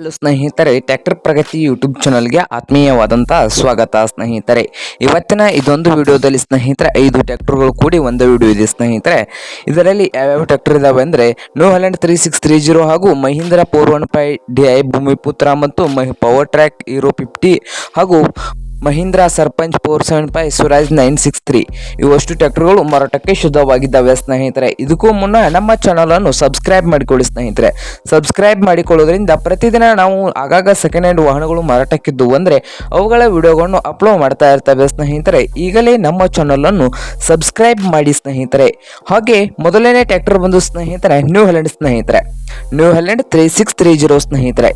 Hello ಸ್ನೇಹಿತರೆ tractor ಪ್ರಗತಿ YouTube ಚಾನಲ್ಗೆ ಆತ್ಮೀಯವಾದಂಥ ಸ್ವಾಗತ ಸ್ನೇಹಿತರೆ. ಇವತ್ತಿನ ಇದೊಂದು ವಿಡಿಯೋದಲ್ಲಿ ಸ್ನೇಹಿತರೆ, ಐದು ಟ್ಯಾಕ್ಟರ್ಗಳು ಕೂಡಿ ಒಂದು ವಿಡಿಯೋ ಇದೆ ಸ್ನೇಹಿತರೆ. ಇದರಲ್ಲಿ ಯಾವ್ಯಾವ ಟ್ಯಾಕ್ಟರ್ ಇದಾವೆ ಅಂದರೆ New Holland three six three zero ಹಾಗೂ Mahindra four one five D I Bhoomiputra ಮತ್ತು ಮಹಿ ಪವರ್ ಟ್ರ್ಯಾಕ್ ಹೀರೋ ಫಿಫ್ಟಿ ಹಾಗೂ Mahindra Sarpanch four seven five Swaraj nine six three. ಇವಷ್ಟು ಟ್ರ್ಯಾಕ್ಟರ್ಗಳು ಮಾರಾಟಕ್ಕೆ ಶುದ್ಧವಾಗಿದ್ದಾವೆ ಸ್ನೇಹಿತರೆ, ಇದಕ್ಕೂ ಮುನ್ನ ನಮ್ಮ ಚಾನಲನ್ನು ಸಬ್ಸ್ಕ್ರೈಬ್ ಮಾಡಿಕೊಳ್ಳಿ ಸ್ನೇಹಿತರೆ. ಸಬ್ಸ್ಕ್ರೈಬ್ ಮಾಡಿಕೊಳ್ಳೋದ್ರಿಂದ ಪ್ರತಿದಿನ ನಾವು ಆಗಾಗ ಸೆಕೆಂಡ್ ಹ್ಯಾಂಡ್ ವಾಹನಗಳು ಮಾರಾಟಕ್ಕಿದ್ದು ಅಂದರೆ ಅವುಗಳ ವಿಡಿಯೋಗಳನ್ನು ಅಪ್ಲೋಡ್ ಮಾಡ್ತಾ ಇರ್ತವೆ ಸ್ನೇಹಿತರೆ. ಈಗಲೇ ನಮ್ಮ ಚಾನಲನ್ನು ಸಬ್ಸ್ಕ್ರೈಬ್ ಮಾಡಿ ಸ್ನೇಹಿತರೆ. ಹಾಗೆ ಮೊದಲನೇ ಟ್ರ್ಯಾಕ್ಟರ್ ಬಂದು ಸ್ನೇಹಿತರೆ ನ್ಯೂ ಹೆಲೆಂಡ್ ಸ್ನೇಹಿತರೆ. New Holland three six three zero ಸ್ನೇಹಿತರೆ.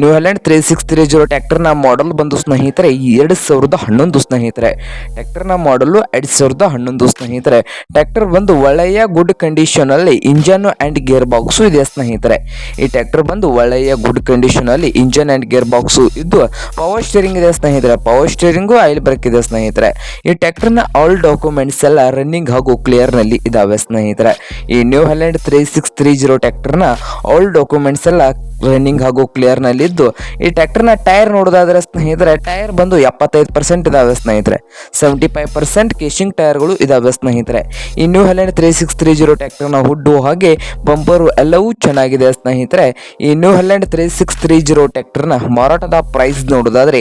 New Holland three six three zero ಟ್ರ್ಯಾಕ್ಟರ್ನ ಮಾಡಲ್ ಬಂದು ಸ್ನೇಹಿತರೆ ಎರಡು ಸಾವಿರದ ಹನ್ನೊಂದು ಸ್ನೇಹಿತರೆ. ಟ್ಯಾಕ್ಟರ್ನ ಮಾಡಲು ಎರಡು ಸಾವಿರದ ಹನ್ನೊಂದು ಸ್ನೇಹಿತರೆ. ಟ್ಯಾಕ್ಟರ್ ಬಂದು ಒಳ್ಳೆಯ ಗುಡ್ ಕಂಡೀಷನಲ್ಲಿ ಇಂಜನ್ ಆ್ಯಂಡ್ ಗೇರ್ ಬಾಕ್ಸು ಇದೆ ಸ್ನೇಹಿತರೆ. ಈ ಟ್ಯಾಕ್ಟರ್ ಬಂದು ಒಳ್ಳೆಯ ಗುಡ್ ಕಂಡೀಷನಲ್ಲಿ ಇಂಜನ್ ಆ್ಯಂಡ್ ಗೇರ್ ಬಾಕ್ಸು ಇದ್ದು ಪವರ್ ಸ್ಟೇರಿಂಗ್ ಇದೆ ಸ್ನೇಹಿತರೆ. ಪವರ್ ಸ್ಟೇರಿಂಗು ಆಯಿಲ್ ಬ್ರೇಕ್ ಇದೆ ಸ್ನೇಹಿತರೆ. ಈ ಟ್ಯಾಕ್ಟರ್ನ ಆಲ್ ಡಾಕ್ಯುಮೆಂಟ್ಸ್ ಎಲ್ಲ ರನ್ನಿಂಗ್ ಹಾಗೂ ಕ್ಲಿಯರ್ನಲ್ಲಿ ಇದಾವೆ ಸ್ನೇಹಿತರೆ. ಈ New Holland three six three zero ಟ್ಯಾಕ್ಟರ್ನ all documents ಎಲ್ಲ ರನ್ನಿಂಗ್ ಹಾಗೂ ಕ್ಲಿಯರ್ನಲ್ಲಿದ್ದು ಈ ಟ್ರ್ಯಾಕ್ಟರ್ನ ಟೈರ್ ನೋಡೋದಾದ್ರೆ ಸ್ನೇಹಿತರೆ ಟೈರ್ ಬಂದು ಎಪ್ಪತ್ತೈದು ಪರ್ಸೆಂಟ್ ಇದಾವೆ ಸ್ನೇಹಿತರೆ. ಸೆವೆಂಟಿ ಫೈವ್ ಪರ್ಸೆಂಟ್ ಕೇಶಿಂಗ್ ಟೈರ್ಗಳು ಇದಾವೆ ಸ್ನೇಹಿತರೆ. ಈ New Holland three six three zero ಟ್ರ್ಯಾಕ್ಟರ್ನ ಹುಡ್ಡು ಹಾಗೆ ಬಂಪರು ಎಲ್ಲವೂ ಚೆನ್ನಾಗಿದೆ ಸ್ನೇಹಿತರೆ. ಈ New Holland three six three zero ಟ್ರ್ಯಾಕ್ಟರ್ನ ಮಾರಾಟದ ಪ್ರೈಸ್ ನೋಡೋದಾದ್ರೆ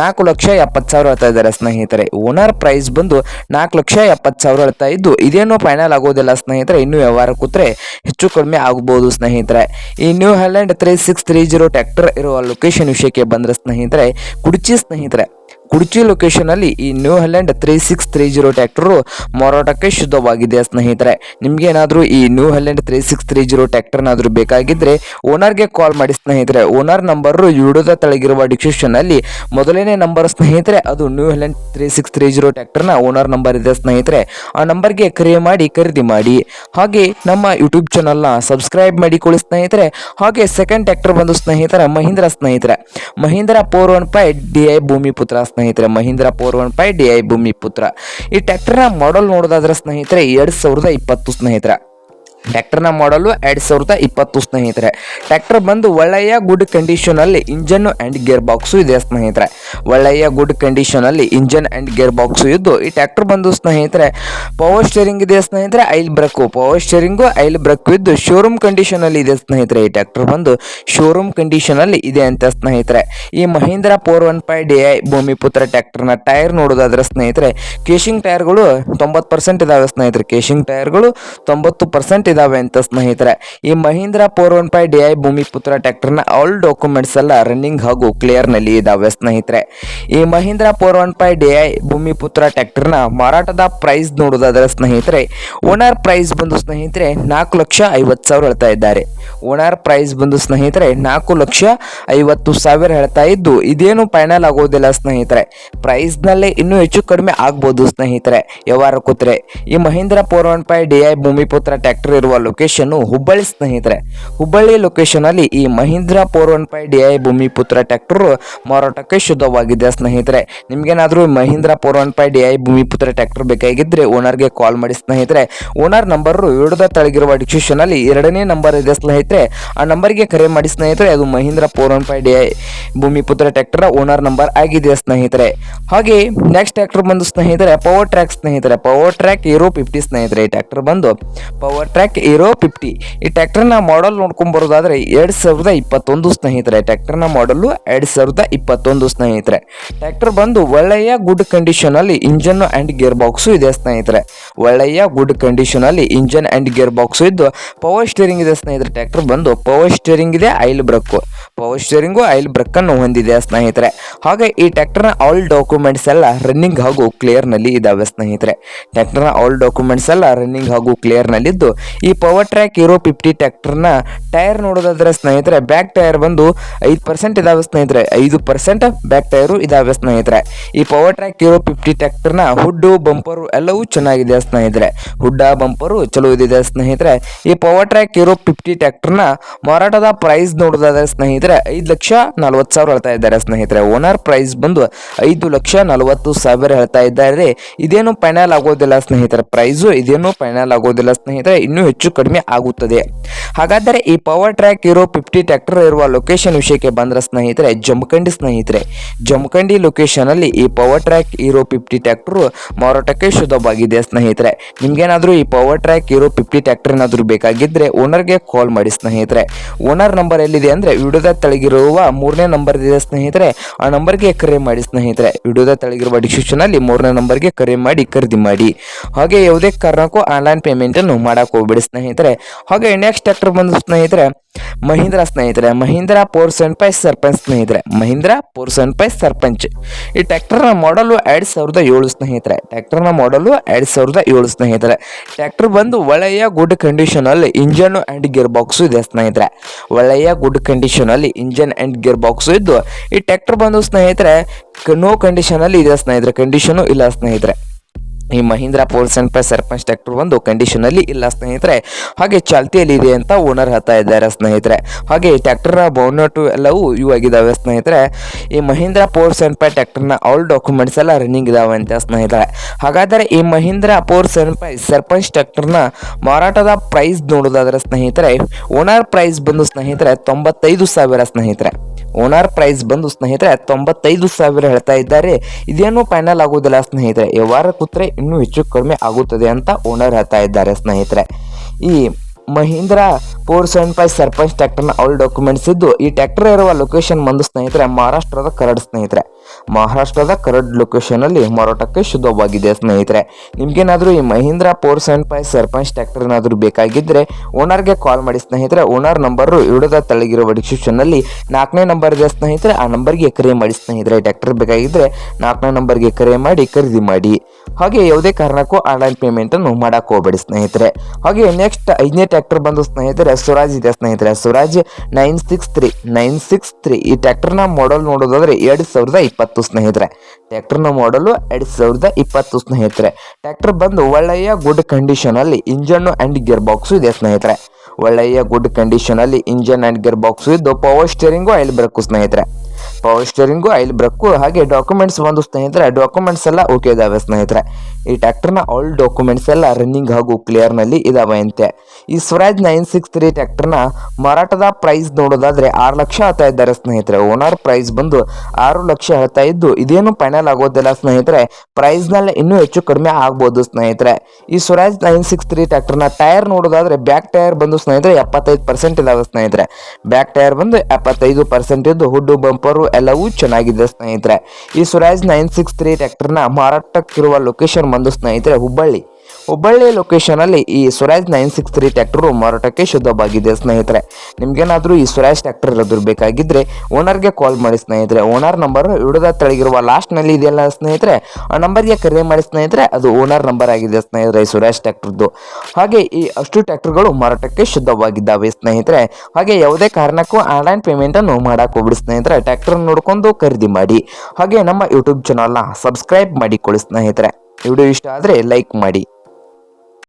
ನಾಲ್ಕು ಲಕ್ಷ ಎಪ್ಪತ್ತು ಸಾವಿರ ಹೇಳ್ತಾ ಇದ್ದಾರೆ ಸ್ನೇಹಿತರೆ. ಓನರ್ ಪ್ರೈಸ್ ಬಂದು ನಾಲ್ಕು ಲಕ್ಷ ಎಪ್ಪತ್ತು ಸಾವಿರ ಹೇಳ್ತಾ ಇದ್ದು, ಇದೇನು ಫೈನಲ್ ಆಗೋದಿಲ್ಲ ಸ್ನೇಹಿತರೆ. ಇನ್ನೂ ವ್ಯವಹಾರ ಕೂತ್ರೆ ಹೆಚ್ಚು ಕಡಿಮೆ ಆಗಬಹುದು ಸ್ನೇಹಿತರೆ. ಈ New Holland three six three zero tractor ಇರುವ ಲೊಕೇಶನ್ ವಿಷಯಕ್ಕೆ ಬಂದರೆ ಸ್ನೇಹಿತರೆ ಕುರ್ಚಿ ಸ್ನೇಹಿತರೆ ಕುಡ್ಚಿ ಲೊಕೇಶನಲ್ಲಿ ಈ New Holland three six three zero tractor ಮಾರಾಟಕ್ಕೆ ಶುದ್ಧವಾಗಿದೆ ಸ್ನೇಹಿತರೆ. ನಿಮಗೇನಾದರೂ ಈ New Holland three six three zero ಟ್ಯಾಕ್ಟರ್ನಾದರೂ ಬೇಕಾಗಿದ್ದರೆ ಓನರ್ಗೆ ಕಾಲ್ ಮಾಡಿ ಸ್ನೇಹಿತರೆ. ಓನರ್ ನಂಬರು ವಿಡಿಯೋದ ಡಿಸ್ಕ್ರಿಪ್ಷನ್ ಅಲ್ಲಿ ಮೊದಲನೇ ನಂಬರ್ ಸ್ನೇಹಿತರೆ, ಅದು New Holland three six three zero ಟ್ರ್ಯಾಕ್ಟರ್ನ ಓನರ್ ನಂಬರ್ ಇದೆ ಸ್ನೇಹಿತರೆ. ಆ ನಂಬರ್ಗೆ ಕರೆ ಮಾಡಿ, ಖರೀದಿ ಮಾಡಿ. ಹಾಗೆ ನಮ್ಮ ಯೂಟ್ಯೂಬ್ ಚಾನಲ್ನ ಸಬ್ಸ್ಕ್ರೈಬ್ ಮಾಡಿಕೊಳ್ಳಿ ಸ್ನೇಹಿತರೆ. ಹಾಗೆ ಸೆಕೆಂಡ್ ಟ್ರ್ಯಾಕ್ಟರ್ ಬಂದು ಸ್ನೇಹಿತರೆ, ಮಹೀಂದ್ರ ಸ್ನೇಹಿತರೆ. Mahindra four one five D I Bhoomiputra ಸ್ನೇಹಿತರೆ, Mahindra four one five D I Bhoomiputra. ಈ ಟ್ರ್ಯಾಕ್ಟರ್ನ ಮಾಡಲ್ ನೋಡೋದಾದ್ರೆ ಸ್ನೇಹಿತರೆ, ಎರಡು ಸಾವಿರದ ಇಪ್ಪತ್ತು ಸ್ನೇಹಿತರೆ. ಟ್ರ್ಯಾಕ್ಟರ್ನ ಮಾಡಲು ಎರಡು ಸಾವಿರದ ಇಪ್ಪತ್ತು ಸ್ನೇಹಿತರೆ. ಟ್ರ್ಯಾಕ್ಟರ್ ಬಂದು ಒಳ್ಳೆಯ ಗುಡ್ ಕಂಡೀಷನಲ್ಲಿ ಇಂಜನ್ ಆ್ಯಂಡ್ ಗೇರ್ ಬಾಕ್ಸು ಇದೆ ಸ್ನೇಹಿತರೆ. ಒಳ್ಳೆಯ ಗುಡ್ ಕಂಡೀಷನಲ್ಲಿ ಇಂಜನ್ ಆ್ಯಂಡ್ ಗೇರ್ ಬಾಕ್ಸು ಇದ್ದು, ಈ ಟ್ರ್ಯಾಕ್ಟರ್ ಬಂದು ಸ್ನೇಹಿತರೆ ಪವರ್ ಸ್ಟೇರಿಂಗ್ ಇದೆ ಸ್ನೇಹಿತರೆ oil brake. Power steering oil brake ಇದ್ದು ಶೋರೂಮ್ ಕಂಡೀಷನಲ್ಲಿ ಇದೆ ಸ್ನೇಹಿತರೆ ಈ ಟ್ರ್ಯಾಕ್ಟರ್ ಬಂದು. ಶೋರೂಮ್ ಕಂಡೀಷನಲ್ಲಿ ಇದೆ ಅಂತ ಸ್ನೇಹಿತರೆ. ಈ Mahindra four one five D I Bhoomiputra ಟ್ರ್ಯಾಕ್ಟರ್ನ ಟೈರ್ ನೋಡೋದಾದ್ರೆ ಸ್ನೇಹಿತರೆ ಕೇಶಿಂಗ್ ಟೈರ್ಗಳು ತೊಂಬತ್ತು ಪರ್ಸೆಂಟ್ ಇದಾವೆ ಸ್ನೇಹಿತರೆ. ಕೇಶಿಂಗ್ ಟೈರ್ಗಳು ತೊಂಬತ್ತು ಪರ್ಸೆಂಟ್ ಇದಾವೆ ಅಂತ ಸ್ನೇಹಿತರೆ. ಈ Mahindra four one five D I Bhoomiputra ಟ್ರ್ಯಾಕ್ಟರ್ನ ಆಲ್ ಡಾಕ್ಯುಮೆಂಟ್ಸ್ ಎಲ್ಲ ರನ್ನಿಂಗ್ ಹಾಗೂ ಕ್ಲಿಯರ್ನಲ್ಲಿ ಇದಾವೆ ಸ್ನೇಹಿತರೆ. ಈ Mahindra four one five D I Bhoomiputra ಟ್ರ್ಯಾಕ್ಟರ್ನ ಮಾರಾಟದ ಪ್ರೈಸ್ ನೋಡೋದಾದರೆ ಸ್ನೇಹಿತರೆ ಓನರ್ ಪ್ರೈಸ್ ಬಂದು ಸ್ನೇಹಿತರೆ ನಾಲ್ಕು ಲಕ್ಷ ಐವತ್ತು ಸಾವಿರ ಹೇಳ್ತಾ ಇದ್ದಾರೆ. ಓನರ್ ಪ್ರೈಸ್ ಬಂದು ಸ್ನೇಹಿತರೆ ನಾಲ್ಕು ಲಕ್ಷ ಐವತ್ತು ಸಾವಿರ ಹೇಳ್ತಾ ಇದ್ದು, ಇದೇನು ಫೈನಲ್ ಆಗೋದಿಲ್ಲ ಸ್ನೇಹಿತರೆ. ಪ್ರೈಸ್ನಲ್ಲೇ ಇನ್ನೂ ಹೆಚ್ಚು ಕಡಿಮೆ ಆಗ್ಬೋದು ಸ್ನೇಹಿತರೆ. ವ್ಯವಹಾರ ಕೂತ್ರೆ. ಈ Mahindra four one five D I Bhumiputra tractor ಇರುವ ಲೊಕೇಶನ್ ಹುಬ್ಬಳ್ಳಿ ಸ್ನೇಹಿತರೆ. ಹುಬ್ಬಳ್ಳಿ ಲೊಕೇಶನ್ ಅಲ್ಲಿ ಈ Mahindra four one five D I Bhumiputra tractor ಮಾರಾಟಕ್ಕೆ ಶುದ್ಧವಾಗಿದೆ ಸ್ನೇಹಿತರೆ. ನಿಮ್ಗೇನಾದ್ರೂ Mahindra four one five D I Bhumiputra tractor ಬೇಕಾಗಿದ್ರೆ ಓನರ್ಗೆ ಕಾಲ್ ಮಾಡಿ ಸ್ನೇಹಿತರೆ. ಓನರ್ ನಂಬರ್ ವಿಡಿಯೋದ ತಳಗಿರುವ ಡಿಸ್ಕ್ರಿಪ್ಷನ್ ಅಲ್ಲಿ ಎರಡನೇ ನಂಬರ್ ಇದೆ ಸ್ನೇಹಿತರೆ. ಆ ನಂಬರ್ಗೆ ಕರೆ ಮಾಡಿ ಸ್ನೇಹಿತರೆ, ಅದು Mahindra four one five D I Bhoomiputra tractor owner number ಆಗಿದೆ ಸ್ನೇಹಿತರೆ. ಹಾಗೆ ನೆಕ್ಸ್ಟ್ ಟ್ರ್ಯಾಕ್ಟರ್ ಬಂದು ಸ್ನೇಹಿತರೆ ಪವರ್ ಟ್ರ್ಯಾಕ್ ಸ್ನೇಹಿತರೆ. ಪವರ್ ಟ್ರ್ಯಾಕ್ ಏರೋ ಫಿಫ್ಟಿ ಸ್ನೇಹಿತರೆ, ಈ ಟ್ರ್ಯಾಕ್ಟರ್ ಬಂದು. ಪವರ್ ಟ್ರ್ಯಾಕ್ ಹೀರೋ ಫಿಫ್ಟಿ ಈ ಟ್ಯಾಕ್ಟರ್ನ ಮಾಡಲ್ ನೋಡ್ಕೊಂಡ್ ಬರೋದಾದ್ರೆ ಎರಡ್ ಸಾವಿರದ ಇಪ್ಪತ್ತೊಂದು ಸ್ನೇಹಿತರೆ. ಟ್ಯಾಕ್ಟರ್ನ ಮಾಡಲು ಎರಡು ಸಾವಿರದ ಇಪ್ಪತ್ತೊಂದು ಸ್ನೇಹಿತರೆ. ಟ್ಯಾಕ್ಟರ್ ಬಂದು ಒಳ್ಳೆಯ ಗುಡ್ ಕಂಡೀಷನ್ ಅಲ್ಲಿ ಇಂಜನ್ ಅಂಡ್ ಗೇರ್ ಬಾಕ್ಸು ಇದೆ ಸ್ನೇಹಿತರೆ. ಒಳ್ಳೆಯ ಗುಡ್ ಕಂಡೀಷನ್ ಅಲ್ಲಿ ಇಂಜನ್ ಅಂಡ್ ಗೇರ್ ಬಾಕ್ಸು ಇದ್ದು ಪವರ್ ಸ್ಟೇರಿಂಗ್ ಇದೆ ಸ್ನೇಹಿತರೆ. ಟ್ಯಾಕ್ಟರ್ ಬಂದು ಪವರ್ ಸ್ಟೇರಿಂಗ್ ಇದೆ oil brake power steering oil ಬ್ರಕ್ಕನ್ನು ಹೊಂದಿದೆ ಸ್ನೇಹಿತರೆ. ಹಾಗೆ ಈ ಟ್ಯಾಕ್ಟರ್ನ ಆಲ್ ಡಾಕ್ಯುಮೆಂಟ್ಸ್ ಎಲ್ಲ ರನ್ನಿಂಗ್ ಹಾಗೂ ಕ್ಲಿಯರ್ನಲ್ಲಿ ಇದಾವೆ ಸ್ನೇಹಿತರೆ. ಟ್ಯಾಕ್ಟರ್ನ ಆಲ್ ಡಾಕ್ಯುಮೆಂಟ್ಸ್ ಎಲ್ಲ ರನ್ನಿಂಗ್ ಹಾಗೂ ಕ್ಲಿಯರ್ ನಲ್ಲಿದ್ದು ಈ ಪವರ್ ಟ್ರ್ಯಾಕ್ ಹೀರೋ ಫಿಫ್ಟಿ ಟ್ಯಾಕ್ಟರ್ನ ಟೈರ್ ನೋಡೋದಾದ್ರೆ ಸ್ನೇಹಿತರೆ ಬ್ಯಾಕ್ ಟೈರ್ ಬಂದು ಐದು ಪರ್ಸೆಂಟ್ ಇದಾವೆ ಸ್ನೇಹಿತರೆ. ಐದು ಪರ್ಸೆಂಟ್ ಬ್ಯಾಕ್ ಟೈರು ಇದಾವೆ ಸ್ನೇಹಿತರೆ. ಈ ಪವರ್ ಟ್ರ್ಯಾಕ್ ಹೀರೋ ಫಿಫ್ಟಿ ಟ್ರ್ಯಾಕ್ಟರ್ನ ಹುಡ್ಡು ಬಂಪರು ಎಲ್ಲವೂ ಚೆನ್ನಾಗಿದೆ ಸ್ನೇಹಿತರೆ. ಹುಡ್ಡ ಬಂಪರು ಚಲೋ ಇದಿದೆ ಸ್ನೇಹಿತರೆ. ಈ ಪವರ್ ಟ್ರ್ಯಾಕ್ ಹೀರೋ ಫಿಫ್ಟಿ ಟ್ಯಾಕ್ಟರ್ನ ಮಾರಾಟದ ಪ್ರೈಸ್ ನೋಡೋದಾದ್ರೆ ಸ್ನೇಹಿತರೆ, ಐದು ಲಕ್ಷ ನಲ್ವತ್ತು ಸಾವಿರ ಹೇಳ್ತಾ ಇದ್ದಾರೆ ಸ್ನೇಹಿತರೆ. ಓನರ್ ಪ್ರೈಸ್ ಬಂದು ಐದು ಲಕ್ಷ ನಲವತ್ತು ಸಾವಿರ ಹೇಳ್ತಾ ಇದ್ದಾರೆ. ಇದೇನು ಫೈನಲ್ ಆಗೋದಿಲ್ಲ ಸ್ನೇಹಿತರೆ. ಪ್ರೈಸು ಇದೇನು ಫೈನಲ್ ಆಗೋದಿಲ್ಲ ಸ್ನೇಹಿತರೆ. ಇನ್ನೂ ಹೆಚ್ಚು ಕಡಿಮೆ ಆಗುತ್ತದೆ. ಹಾಗಾದರೆ ಈ ಪವರ್ ಟ್ರ್ಯಾಕ್ ಇರೋ ಫಿಫ್ಟಿ ಟ್ರ್ಯಾಕ್ಟರ್ ಇರುವ ಲೊಕೇಶನ್ ವಿಷಯಕ್ಕೆ ಬಂದರೆ ಸ್ನೇಹಿತರೆ, ಜಮಖಂಡಿ ಸ್ನೇಹಿತರೆ, ಜಮಖಂಡಿ ಲೊಕೇಶನ್ ಅಲ್ಲಿ ಈ ಪವರ್ ಟ್ರ್ಯಾಕ್ ಇರೋ ಫಿಫ್ಟಿ ಟ್ರ್ಯಾಕ್ಟರ್ ಮಾರಾಟಕ್ಕೆ ಶುದ್ಧವಾಗಿದೆ ಸ್ನೇಹಿತರೆ. ನಿಮ್ಗೇನಾದರೂ ಈ ಪವರ್ ಟ್ರ್ಯಾಕ್ ಇರೋ ಫಿಫ್ಟಿ ಟ್ರ್ಯಾಕ್ಟರ್ ಏನಾದರೂ ಬೇಕಾಗಿದ್ದರೆ ಓನರ್ಗೆ ಕಾಲ್ ಮಾಡಿ ಸ್ನೇಹಿತರೆ. ಓನರ್ ನಂಬರ್ ಎಲ್ಲಿದೆ ಅಂದರೆ ವಿಡಿಯೋದ ತಳಗಿರುವ ಮೂರನೇ ನಂಬರ್ ಇದೆ ಸ್ನೇಹಿತರೆ. ಆ ನಂಬರ್ಗೆ ಕರೆ ಮಾಡಿ ಸ್ನೇಹಿತರೆ. ವಿಡಿಯೋದ ತಳಗಿರುವ ಡಿಸ್ಕ್ರಿಪ್ಷನ್ ಅಲ್ಲಿ ಮೂರನೇ ನಂಬರ್ಗೆ ಕರೆ ಮಾಡಿ ಖರೀದಿ ಮಾಡಿ. ಹಾಗೆ ಯಾವುದೇ ಕಾರಣಕ್ಕೂ ಆನ್ಲೈನ್ ಪೇಮೆಂಟನ್ನು ಮಾಡಕ್ ಹೋಗ್ಬೇಡಿ. ಸ್ನೇಹಿತರೆ. ಹಾಗೆ ನೆಕ್ಸ್ಟ್ ಟ್ರ್ಯಾಕ್ಟರ್ ಬಂದು ಸ್ನೇಹಿತರೆ, ಮಹೀಂದ್ರ ಸ್ನೇಹಿತರೆ. Mahindra four seven five Sarpanch ಸ್ನೇಹಿತರೆ. Mahindra four seven five Sarpanch. ಈ ಟ್ರ್ಯಾಕ್ಟರ್ನ ಮಾಡಲು ಎರಡು ಸಾವಿರದ ಏಳು ಸ್ನೇಹಿತರೆ. ಟ್ರ್ಯಾಕ್ಟರ್ನ ಮಾಡಲು ಎರಡು ಸಾವಿರದ ಏಳು ಸ್ನೇಹಿತರೆ. ಟ್ರ್ಯಾಕ್ಟರ್ ಬಂದು ಒಳ್ಳೆಯ ಗುಡ್ ಕಂಡೀಷನ್ ಅಲ್ಲಿ ಇಂಜನ್ ಅಂಡ್ ಗೇರ್ ಬಾಕ್ಸು ಇದೆ ಸ್ನೇಹಿತರೆ. ಒಳ್ಳೆಯ ಗುಡ್ ಕಂಡೀಷನ್ ಅಲ್ಲಿ ಇಂಜನ್ ಅಂಡ್ ಗೇರ್ ಬಾಕ್ಸು ಇದ್ದು, ಈ ಟ್ರ್ಯಾಕ್ಟರ್ ಬಂದು ಸ್ನೇಹಿತರೆ ನೋ ಕಂಡೀಷನ್ ಅಲ್ಲಿ ಇದೆ ಸ್ನೇಹಿತರೆ. ಕಂಡೀಷನು ಇಲ್ಲ ಸ್ನೇಹಿತರೆ. ಈ Mahindra poles and pie Sarpanch tractor ಒಂದು ಕಂಡೀಷನ್ ಅಲ್ಲಿ ಇಲ್ಲ ಸ್ನೇಹಿತರೆ. ಹಾಗೆ ಚಾಲ್ತಿಯಲ್ಲಿ ಇದೆ ಅಂತ ಓನರ್ ಹೇಳ್ತಾ ಇದ್ದಾರೆ ಸ್ನೇಹಿತರೆ. ಹಾಗೆ ಟ್ಯಾಕ್ಟರ್ನ ಬೌನಟು ಎಲ್ಲವೂ ಇವು ಆಗಿದ್ದಾವೆ ಸ್ನೇಹಿತರೆ. ಈ ಮಹೀಂದ್ರ ಪೋರ್ಸ್ ಎನ್ ಪೈ ಟ್ಯಾಕ್ಟರ್ನ ಆಲ್ ಡಾಕ್ಯುಮೆಂಟ್ಸ್ ಎಲ್ಲ ರನ್ನಿಂಗ್ ಇದಾವೆ ಅಂತ ಸ್ನೇಹಿತರೆ. ಹಾಗಾದರೆ ಈ Mahindra four and five Sarpanch ಟ್ರ್ಯಾಕ್ಟರ್ನ ಮಾರಾಟದ ಪ್ರೈಸ್ ನೋಡೋದಾದರೆ ಸ್ನೇಹಿತರೆ ಓನರ್ ಪ್ರೈಸ್ ಬಂದು ಸ್ನೇಹಿತರೆ ತೊಂಬತ್ತೈದು ಸಾವಿರ ಸ್ನೇಹಿತರೆ. ಓನರ್ ಪ್ರೈಸ್ ಬಂದು ಸ್ನೇಹಿತರೆ ತೊಂಬತ್ತೈದು ಸಾವಿರ ಹೇಳ್ತಾ ಇದ್ದಾರೆ. ಇದೇನು ಫೈನಲ್ ಆಗುವುದಿಲ್ಲ ಸ್ನೇಹಿತರೆ. ವ್ಯವಹಾರ ಕೂತ್ರೆ ಇನ್ನೂ ಹೆಚ್ಚು ಕಡಿಮೆ ಆಗುತ್ತದೆ ಅಂತ ಓನರ್ ಹೇಳ್ತಾ ಇದ್ದಾರೆ ಸ್ನೇಹಿತರೆ. ಈ Mahindra four seven five Sarpanch ಟ್ಯಾಕ್ಟರ್ನ all documents ಇದ್ದು, ಈ ಟ್ಯಾಕ್ಟರ್ ಇರುವ ಲೊಕೇಶನ್ ಬಂದು ಸ್ನೇಹಿತರೆ, ಮಹಾರಾಷ್ಟ್ರದ ಕರಡ್ ಸ್ನೇಹಿತರೆ. ಮಹಾರಾಷ್ಟ್ರದ ಕರಡ್ ಲೊಕೇಶನ್ ಅಲ್ಲಿ ಮಾರಾಟಕ್ಕೆ ಶುದ್ಧವಾಗಿದೆ ಸ್ನೇಹಿತರೆ. ನಿಮ್ಗೇನಾದ್ರೂ ಈ Mahindra four seven five Sarpanch tractor ಏನಾದರೂ ಬೇಕಾಗಿದ್ರೆ ಓನರ್ಗೆ ಕಾಲ್ ಮಾಡಿ ಸ್ನೇಹಿತರೆ. ಓನರ್ ನಂಬರ್ ಇಡದ ತಳಗಿರುವ ಡಿಸ್ಕ್ರಿಪ್ಷನ್ ಅಲ್ಲಿ ನಾಲ್ಕನೇ ನಂಬರ್ ಇದೆ ಸ್ನೇಹಿತರೆ. ಆ ನಂಬರ್ಗೆ ಕರೆ ಮಾಡಿ ಸ್ನೇಹಿತರೆ. ಟ್ರ್ಯಾಕ್ಟರ್ ಬೇಕಾಗಿದ್ರೆ ನಾಲ್ಕನೇ ನಂಬರ್ಗೆ ಕರೆ ಮಾಡಿ ಖರೀದಿ ಮಾಡಿ. ಹಾಗೆ ಯಾವುದೇ ಕಾರಣಕ್ಕೂ ಆನ್ಲೈನ್ ಪೇಮೆಂಟ್ ಅನ್ನು ಮಾಡಕ್ ಹೋಗಬೇಡಿ ಸ್ನೇಹಿತರೆ. ಹಾಗೆ ನೆಕ್ಸ್ಟ್ ಐದನೇ ಟ್ರ್ಯಾಕ್ಟರ್ ಬಂದು ಸ್ನೇಹಿತರೆ ಸುರಾಜ್ ಇದೆ ಸ್ನೇಹಿತರೆ. Swaraj nine six three, nine six three ಈ ಟ್ರ್ಯಾಕ್ಟರ್ನ ಮಾಡಲ್ ನೋಡೋದಾದ್ರೆ ಎರಡು ಸಾವಿರದ ಇಪ್ಪತ್ತು. ಸ್ನೇಹಿತರೆ. ಟ್ರ್ಯಾಕ್ಟರ್ನ ಮಾಡಲು ಎರಡು ಸಾವಿರದ ಇಪ್ಪತ್ತು ಸ್ನೇಹಿತರೆ. ಟ್ರ್ಯಾಕ್ಟರ್ ಬಂದು ಒಳ್ಳೆಯ ಗುಡ್ ಕಂಡೀಷನಲ್ಲಿ ಆ್ಯಂಡ್ ಅಂಡ್ ಗೇರ್ ಬಾಕ್ಸ್ ಇದೆ ಸ್ನೇಹಿತರೆ. ಒಳ್ಳೆಯ ಗುಡ್ ಕಂಡೀಷನಲ್ಲಿ ಇಂಜನ್ ಆ್ಯಂಡ್ ಗೇರ್ ಬಾಕ್ಸು ಇದ್ದು ಪವರ್ ಸ್ಟೇರಿಂಗು ಆಯಿಲ್ ಬ್ರೇಕು ಸ್ನೇಹಿತರೆ. ಪವರ್ ಸ್ಟೇರಿಂಗು ಆಯಿಲ್ ಬ್ರೇಕು ಹಾಗೆ ಡಾಕ್ಯುಮೆಂಟ್ಸ್ ಬಂದು ಸ್ನೇಹಿತರೆ ಡಾಕ್ಯುಮೆಂಟ್ಸ್ ಎಲ್ಲ ಓಕೆ ಇದಾವೆ ಸ್ನೇಹಿತರೆ. ಈ ಟ್ಯಾಕ್ಟರ್ನ ಆಲ್ ಡಾಕ್ಯುಮೆಂಟ್ಸ್ ಎಲ್ಲ ರನ್ನಿಂಗ್ ಹಾಗೂ ಕ್ಲಿಯರ್ನಲ್ಲಿ ಇದಾವೆ ಅಂತೆ. ಈ ಸ್ವರಾಜ್ ನೈನ್ ಸಿಕ್ಸ್ ತ್ರೀ ಟ್ರ್ಯಾಕ್ಟರ್ನ ಮಾರಾಟದ ಪ್ರೈಸ್ ನೋಡೋದಾದ್ರೆ ಆರು ಲಕ್ಷ ಹೇಳ್ತಾ ಇದ್ದಾರೆ ಸ್ನೇಹಿತರೆ. ಓನರ್ ಪ್ರೈಸ್ ಬಂದು ಆರು ಲಕ್ಷ ಹೇಳ್ತಾ ಇದ್ದು, ಇದೇನು ಫೈನಲ್ ಆಗೋದಿಲ್ಲ ಸ್ನೇಹಿತರೆ. ಪ್ರೈಸ್ನಲ್ಲಿ ಇನ್ನೂ ಹೆಚ್ಚು ಕಡಿಮೆ ಆಗ್ಬೋದು ಸ್ನೇಹಿತರೆ. ಈ ಸ್ವರಾಜ್ ನೈನ್ ಸಿಕ್ಸ್ ತ್ರೀ ಟ್ರ್ಯಾಕ್ಟರ್ನ ಟೈರ್ ನೋಡೋದಾದ್ರೆ ಬ್ಯಾಕ್ ಟೈರ್ ಬಂದು ಸ್ನೇಹಿತರೆ ಎಪ್ಪತ್ತೈದು ಪರ್ಸೆಂಟ್ ಇದಾವೆ ಸ್ನೇಹಿತರೆ. ಬ್ಯಾಕ್ ಟೈರ್ ಬಂದು ಎಪ್ಪತ್ತೈದು ಪರ್ಸೆಂಟ್ ಇದ್ದು ಹುಡ್ಡು ಬಂಪರು ಎಲ್ಲವೂ ಚೆನ್ನಾಗಿದೆ ಸ್ನೇಹಿತರೆ. ಈ ಸ್ವರಾಜ್ ನೈನ್ ಸಿಕ್ಸ್ ತ್ರೀ ಟ್ರ್ಯಾಕ್ಟರ್ನ ಮಾರಾಟಕ್ಕಿರುವ ಲೊಕೇಶನ್ ಬಂದು ಸ್ನೇಹಿತರೆ ಹುಬ್ಬಳ್ಳಿ. ಹುಬ್ಬಳ್ಳಿ ಲೊಕೇಶನ್ ಅಲ್ಲಿ ಈ Swaraj nine six three tractor ಮಾರಾಟಕ್ಕೆ ಶುದ್ಧವಾಗಿದೆ, ಸ್ನೇಹಿತರೆ. ನಿಮ್ಗೇನಾದ್ರೂ ಈ ಸ್ವರಾಜ್ ಟ್ರ್ಯಾಕ್ಟರ್ ಇರೋದ್ರ ಬೇಕಾಗಿದ್ರೆ ಓನರ್ಗೆ ಕಾಲ್ ಮಾಡಿ, ಸ್ನೇಹಿತರೆ. ಓನರ್ ನಂಬರ್ ಹಿಡಿದ ತೆಳಗಿರುವ ಲಾಸ್ಟ್ನಲ್ಲಿ ಇದೆಯಲ್ಲ, ಸ್ನೇಹಿತರೆ? ಆ ನಂಬರ್ಗೆ ಕರೆ ಮಾಡಿ, ಸ್ನೇಹಿತರೆ. ಅದು ಓನರ್ ನಂಬರ್ ಆಗಿದೆ, ಸ್ನೇಹಿತರೆ, ಈ ಸ್ವರಾಜ್ ಟ್ರ್ಯಾಕ್ಟರ್ದು ಹಾಗೆ ಈ ಅಷ್ಟು ಟ್ರ್ಯಾಕ್ಟರ್ಗಳು ಮಾರಾಟಕ್ಕೆ ಶುದ್ಧವಾಗಿದ್ದಾವೆ, ಸ್ನೇಹಿತರೆ. ಹಾಗೆ ಯಾವುದೇ ಕಾರಣಕ್ಕೂ ಆನ್ಲೈನ್ ಪೇಮೆಂಟ್ ಅನ್ನು ಮಾಡಕ್ ಹೋಗ್ಬಿಡಿ, ಸ್ನೇಹಿತರೆ. ಟ್ರ್ಯಾಕ್ಟರ್ ನೋಡ್ಕೊಂಡು ಖರೀದಿ ಮಾಡಿ. ಹಾಗೆ ನಮ್ಮ ಯೂಟ್ಯೂಬ್ ಚಾನಲ್ನ ಸಬ್ಸ್ಕ್ರೈಬ್ ಮಾಡಿಕೊಳ್ಳಿ, ಸ್ನೇಹಿತರೆ. ವಿಡಿಯೋ ಇಷ್ಟ ಆದರೆ ಲೈಕ್ ಮಾಡಿ.